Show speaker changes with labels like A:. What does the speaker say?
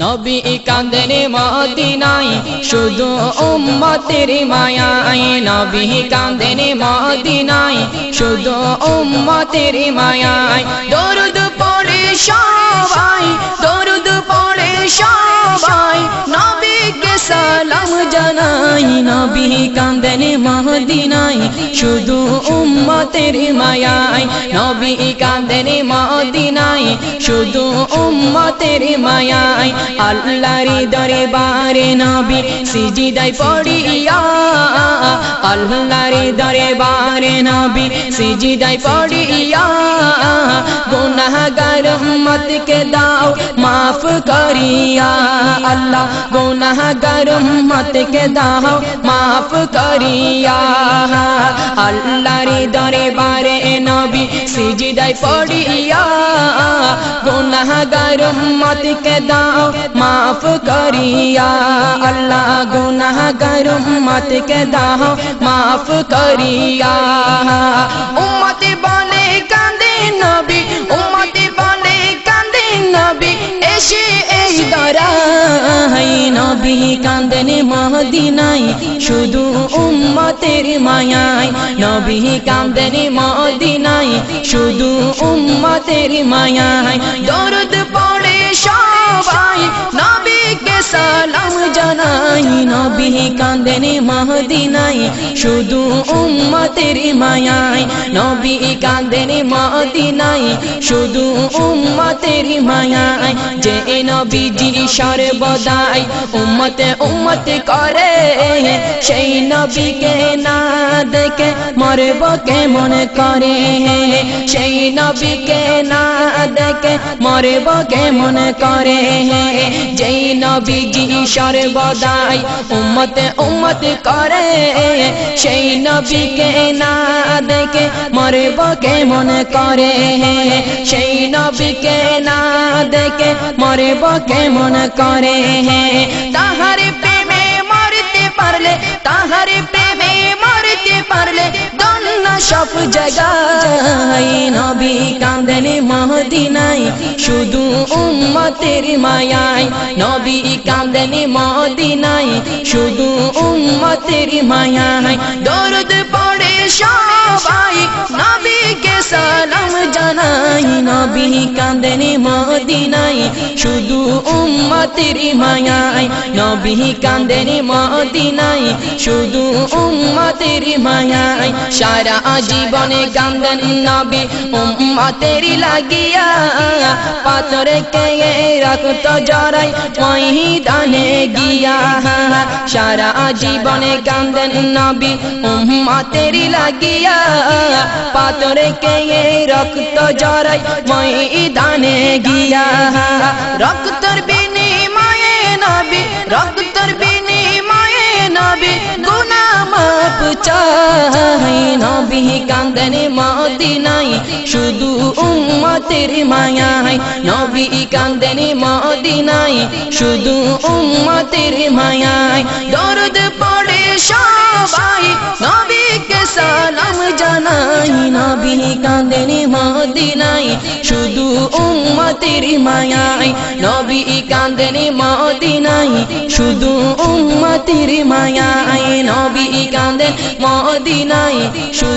A: নবী কান্দেন মদিনাই শুধু উম্মতের মায়াই নবী কান্দেন মদিনাই শুধু উম্মতের মায়াই দরুদ পড়ে সবাই, দরুদ পড়ে সবাই, নবী নবী কান্দেন মদিনাই শুধু উম্মতের মায়াই নবী কান্দেন মদিনাই শুধু উম্মতের মায়াই আল্লাহর দরবারে নবী সিজিদাই পড়িয়া আল্লাহর দরবারে নবী সিজিদাই পড়িয়া গুনাহগার উম্মতকে দাও মাফ করিয়া আল্লাহ গুনাহগার উম্মতকে দাও মাফ করিয়া আল্লাহর দরবারে নবী সিজিদাই পড়িয়া গুনাহগার উম্মতকে দাও মাফ করিয়া আল্লাহ গুনাহগার উম্মতকে দাও মাফ করিয়া উম্মতে নবী কান্দেন মদিনাই শুধু উম্মতের মায়াই নবী কান্দেন মদিনাই শুধু উম্মতের মায়াই দরদ পড়ে সবাই নবীকে সালাম জানাই, নবী কান্দেন মদিনাই শুধু উম্মতের মায়াই নবী কান্দেন মদিনাই শুধু উম্মতের মায়াই যে নবীজি সর্বদাই উম্মতে, উম্মত করে, সেই নবীকে না দেখে মরব কেমন করে? সেই নবীকে না দেখে মরব কেমন করে? যেই নবীজি সর্বদাই উম্মতে উম্মত করে। সেই নবীকে না দেখে মরব কেমন করে? সেই নবীকে না দেখে মরব কেমন করে? তাহার প্রেমে মরতে পারলে, তাহার প্রেমে মরতে পারলে সব জায়গায় নবী কান্দেন মহদিনাই শুধু উম্মতের মায়াই নবী কান্দেন মহদিনাই শুধু উম্মতের মায়াই দরদ পড়ে সবাই নবীকে সালাম জানাই নবী কান্দেন মদিনাই শুধু উম্মতের মায়াই নবী কান্দেন মদিনাই শুধু উম্মতের মায়াই সারা জীবনে কান্দেন নবী উম্মতের লাগিয়া। পাথরে কে রক্ত জড়াই মহিদানে গিয়া। সারা জীবনে কান্দেন নবী উম্মতের লাগিয়া। পাথরে কে রক্ত دانے گیا۔ رب تر بینی مائے نبی، رب تر بینی مائے نبی گنا ماپ چاہی۔ نبی کاندن ماتی نائی شدو امتر مایا ہے نبی کاندن ماتی نائی شدو امتر مایا ہے درد پڑے شابائی۔ نبی জানাই নবী কাঁদেন মদিনাই শুধু উম্মতের মায়াই নবী কাঁদেন মদিনাই শুধু উম্মতের মায়াই নবী কাঁদেন মদিনাই শুধু